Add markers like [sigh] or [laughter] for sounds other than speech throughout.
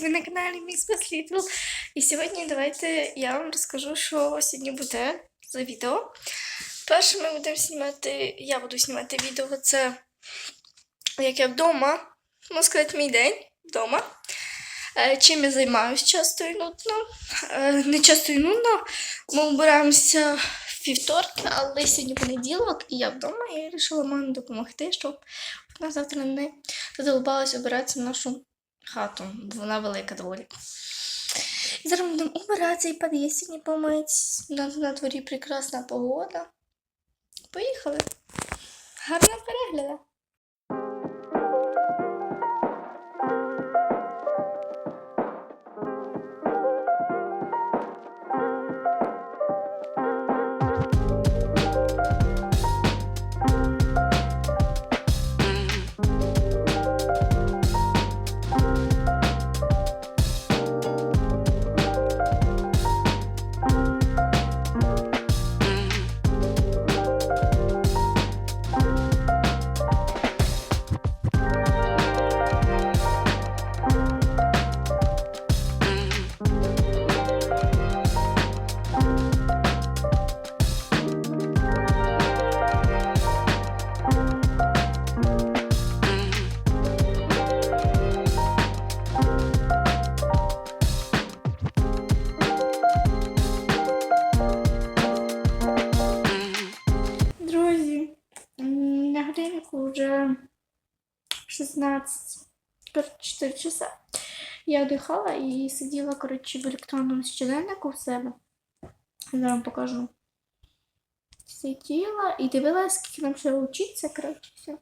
каналі Mix Best Little. І сьогодні давайте я вам розкажу, що сьогодні буде за відео. Перше ми будемо знімати, я буду знімати відео, це як я вдома, можна сказати, мій день вдома. Е, Чим я займаюся часто і нудно. Е, Не часто і нудно. Ми вбираємося в вівторки, але сьогодні понеділок, і я вдома, і вирішила мамі допомогти, щоб вона завтра не задолбалась обиратися нашу хату, бо вона велика доволі. І зараз будемо убиратися і під'їзд помить. На, на дворі прекрасна погода. Поїхали. Гарного перегляду. 16, коротше, 4 часа. Я віддихала і сиділа, коротше, в електронному щоденнику в себе. Зараз вам покажу. Сиділа і дивилася, скільки нам ще вчиться, коротше, все.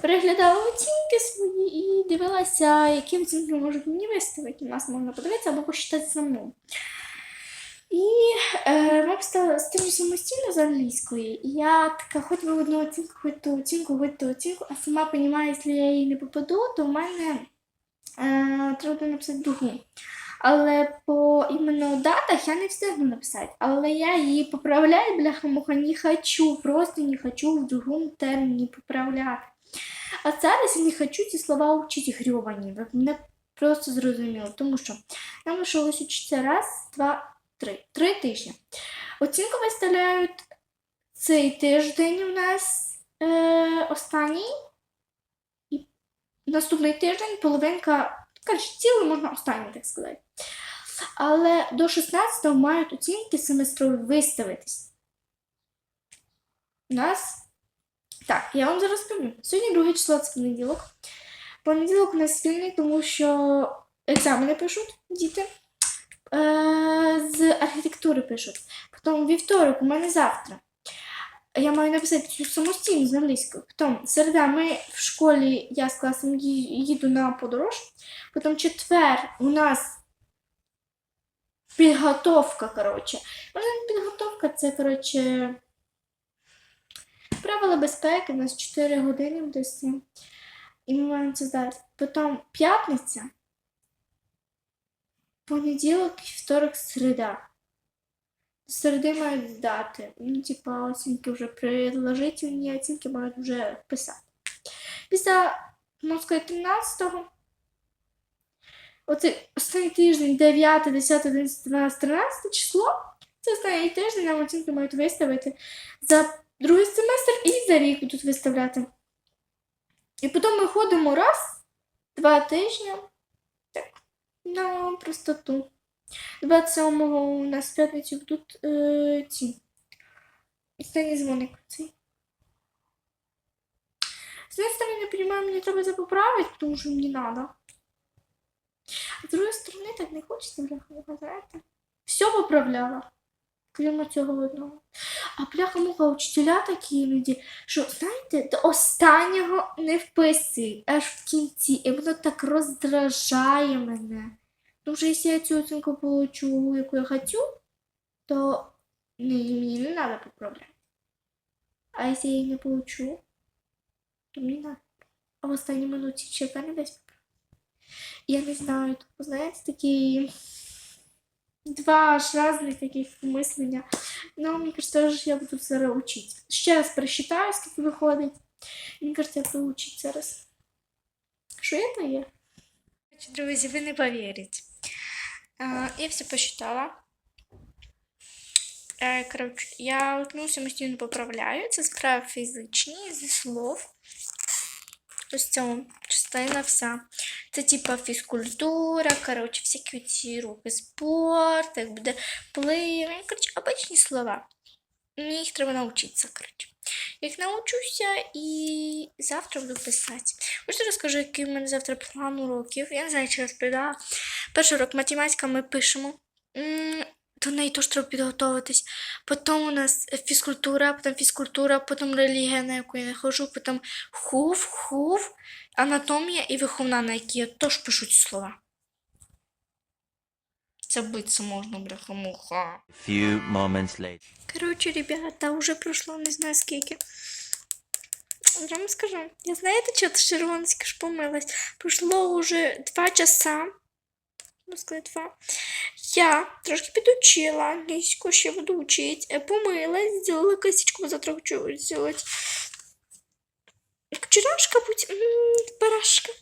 Переглядала оцінки свої і дивилася, які оцінки можуть мені виставити. У нас можна подивитися або посчитати самому. І е, ми з тим самостійно з англійської. І я така, хоч би одну оцінку, хоч ту оцінку, хоч ту оцінку, а сама розумію, якщо я її не попаду, то в мене е, треба написати другу. Але по іменно датах я не встигну написати. Але я її поправляю, бляха-муха, не хочу, просто не хочу в другому терміні поправляти. А зараз я не хочу ці слова вчити грьовані. Мене просто зрозуміли, тому що нам лишилось учитися раз, два, три. Три тижні. Оцінку виставляють цей тиждень у нас е, останній. І наступний тиждень половинка, коротше, цілий можна останній, так сказати. Але до 16-го мають оцінки семестрові виставитись. У нас. Так, я вам зараз розповім. Сьогодні друге число це понеділок. Понеділок у нас вільний, тому що екзамени пишуть діти з архітектури пишуть. Потім вівторок у мене завтра. Я маю написати цю самостійно з англійською. Потім середа ми в школі, я з класом їду на подорож. Потім четвер у нас підготовка, коротше. Не підготовка, це, коротше, правила безпеки, у нас 4 години десь. І ми маємо це здати. Потім п'ятниця, понеділок, вівторок, середа. Середи мають здати. Ну, типа, оцінки вже предложительні, оцінки мають вже писати. Після, можна сказати, 13-го. Оцей останній тиждень, 9, 10, 11, 12, 13 число. Це останній тиждень, нам оцінки мають виставити за другий семестр і за рік будуть виставляти. І потім ми ходимо раз, два тижні. На простоту. 27-го у нас в п'ятницю будуть е, ці. Останній дзвоник цей. З однієї сторони, не розумію, мені треба це поправити, тому що мені треба. А з другої сторони, так не хочеться, бляха, знаєте. Все поправляла. Крім цього одного. А бляха-муха, учителя такі іноді, що, знаєте, до останнього не вписують, аж в кінці. І воно так роздражає мене. Тому що якщо я цю оцінку получу, яку я хочу, то мені, мені не треба поправляти. А якщо я її не получу, то мені треба. А в останній минуті чека не десь поправити. Я не знаю, знаєте, такі два аж різних таких мислення. Ну, мені кажется, що я буду зараз вчити. Ще раз пересчитаю, скільки виходить. Мені кажется, я буду вчити зараз. Що то є. Друзі, ви не повірите. А, я все посчитала. Е, Коротше, я одну самостійно поправляю. Це справи фізичні зі слов. Ось цьому частина вся. Це типа фізкультура, коротше, всякі ці рухи, спорт, як буде пливання. Коротше, обичні слова. Мені їх треба навчитися, коротше. Як навчуся і завтра буду писати. Ось розкажу, який в мене завтра план уроків. Я не знаю, чи розповідала. Перший урок математика ми пишемо. До неї теж треба підготуватись. Потім у нас фізкультура, потім фізкультура, потім релігія, на яку я не ходжу, потім хув, хув, анатомія і виховна, на які я теж пишу ці слова. Це биться можна, бляха-муха. Few moments later. Короче, ребята, уже прошло не знаю скільки. Я вам скажу, я знаєте, що ти червонське ж помилась? Пройшло уже два часа. Сказати, два. Я трошки підучила англійську, ще буду вчити. Е, Помилась, зробила косичку, завтра хочу зробити. Вчорашка будь м, парашка.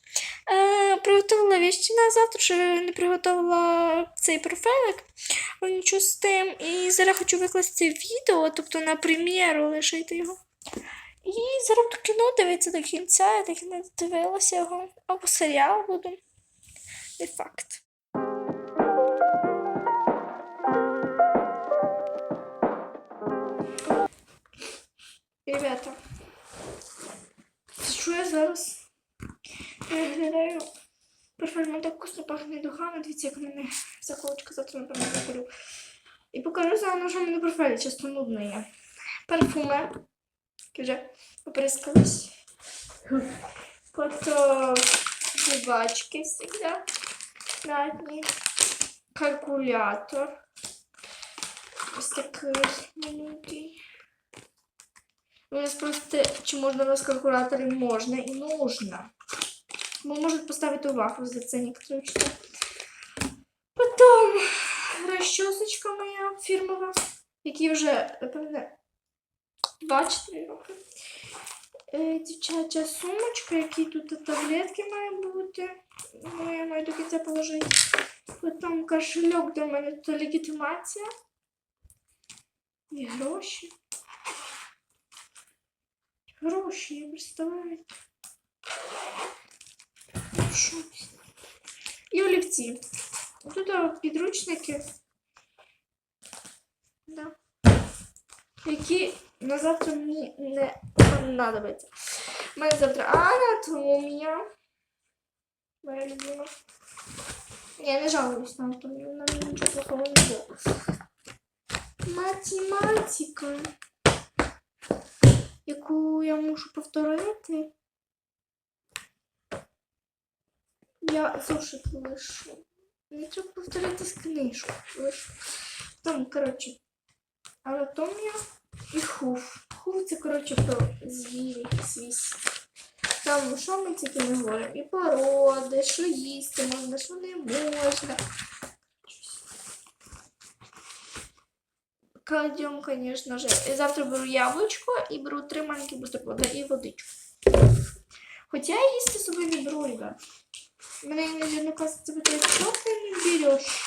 Е, приготувала вещи на завтра, ще не приготувала цей. Ну, нічого з тим. І зараз хочу викласти відео, тобто на прем'єру лишити його. І зараз буду кіно дивитися до кінця, я так і не дивилася його. Або серіал буду. Не факт. Ребята, що я зараз виглядаю? Парфюм так вкусно пахне духами, дивіться, як мене заколочка завтра, напевно, закурю. І покажу заодно, що в мене профайлі часто нудно є. Парфуми, які вже поприскались. Потім жвачки всегда. Радні. Калькулятор. Ось такий маленький. Ви спросите, чи можна без калькулятора? Можна і нужно. Бо можуть поставити увагу за це некоторые читати. Потім розчосочка моя фірмова, якій вже, напевне, 2-4 роки. Е, Дівчача сумочка, які тут таблетки мають бути. Ну, я до кінця положити. Потім кошельок, де в мене тут легітимація. І гроші. Гроші, представляєте? Що? І олівці. Тут підручники. Да. Які на завтра мені не понадобиться. У мене завтра анатомія. Моя любима. Я не жалуюсь на анатомію, вона мені нічого плохого не було. Математика, яку я мушу повторити. Я зошит лишу. Мені треба повторити з книжку. Лишу. Там, коротше, анатомія і хуф. Хуф це, коротше, про звірі, свіс. Там, що ми тільки не говоримо? І породи, що їсти можна, що не можна. Кладем, конечно же. І завтра беру яблучко і беру три маленькі бутерброда і водичку. Хоча я їсти собі не беру, ребят. Мене іноді однокласниця питає, що ти не береш?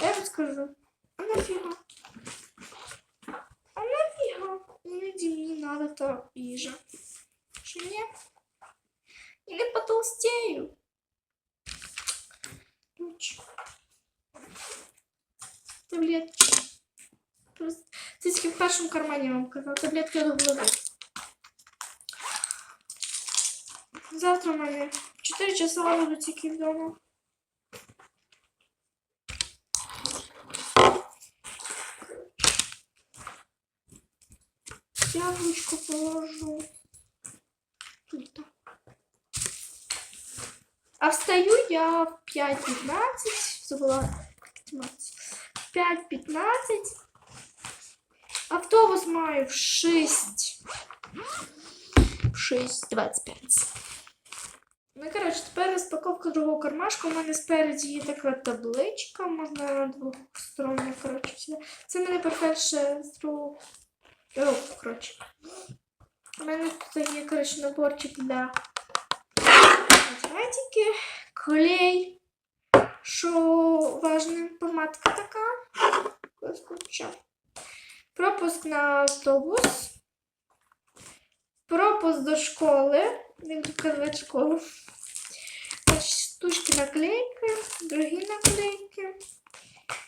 Я вам скажу, а нафіга? А нафіга? Іноді мені надо та їжа. Що ні? І не потолстею. Короче. Таблетки. Просто це тільки в першому кармані я вам казала. Таблетки до голови. Завтра в мене 4 часа буду тільки вдома. Яблучко положу. Тут так. А встаю я в 5.15. Забыла. 5.15. Автобус маю в 6. В 6.25. Ну, коротше, тепер розпаковка другого кармашка. У мене спереді є така табличка, можна на двох сторонах, коротше, все. Це мене перше з другого року, коротше. У мене тут є, коротше, наборчик для математики, клей. Що важна помадка така. Куча. Пропуск на автобус. Пропуск до школи. Не буду казати школу. Штучки наклейки, другі наклейки.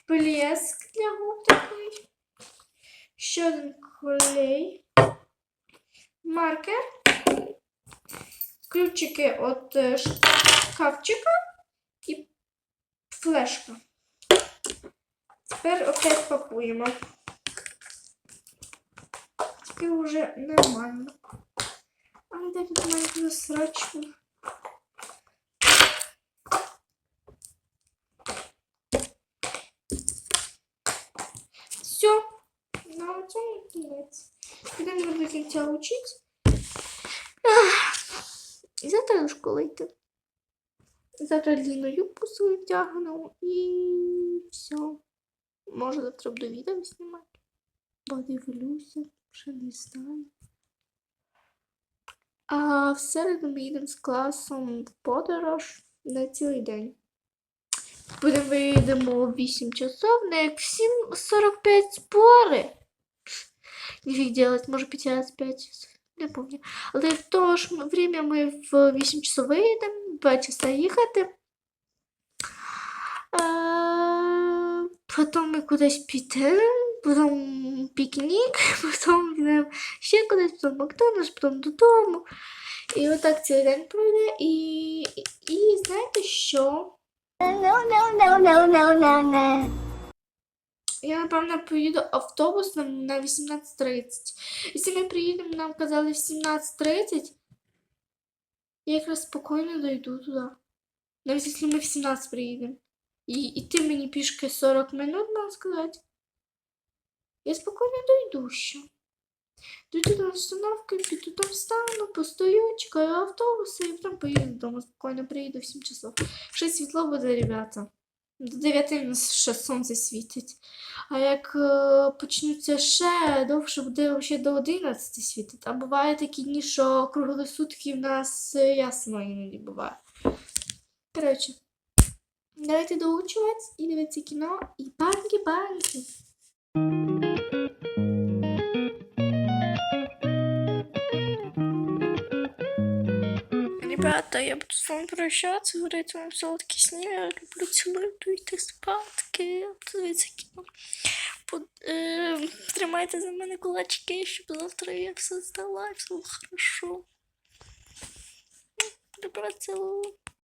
Блеск для губ такий. Ще один клей. Маркер. Ключики от е, шкафчика і флешка. Тепер опять пакуємо. Тільки вже нормально. А де тут бути срачку? Все. На цьому кінець. Будемо до кінця учити. І завтра до школи йти. Завтра длинну юбку свою вдягну і все. Може завтра буду відео знімати. Подивлюся, ще не знаю. А в середу ми їдемо з класом в подорож на цілий день. Будемо виїдемо о 8 часов, не як в 7.45 спори. Нифиг делать, может 55, не помню. Але в то ж время ми в 8 часов виїдемо, 2 часа їхати. А, потім ми кудись підемо, Потім пікнік, [laughs] потім підемо ще кудись, потім Макдональдс, потім додому. І отак цілий день пройде. І, і знаєте що? Я, напевно, поїду автобусом на 18.30. Якщо ми приїдемо, нам казали в 17.30, я якраз спокійно дойду туди. Навіть якщо ми в 17 приїдемо. І йти мені пішки 40 минут, можна сказати. Я спокійно дойду ще. Дойду до остановки, піду там встану, постою, чекаю автобуса і потім поїду додому. Спокійно приїду в 7 часов. Ще світло буде, ребята. До 9 у нас ще сонце світить. А як е, почнуться ще довше буде ще до 11 світить. А буває такі дні, що круглі сутки в нас е, ясно іноді буває. Коротше, давайте доучуватись і дивитися кіно і банки-банки. Ребята, я буду с вами прощаться, говорить вам солодкий снів, я люблю цілую, йти спадки, тримайте за мене кулачки, щоб завтра я все здала, все хорошо. Добра цілую.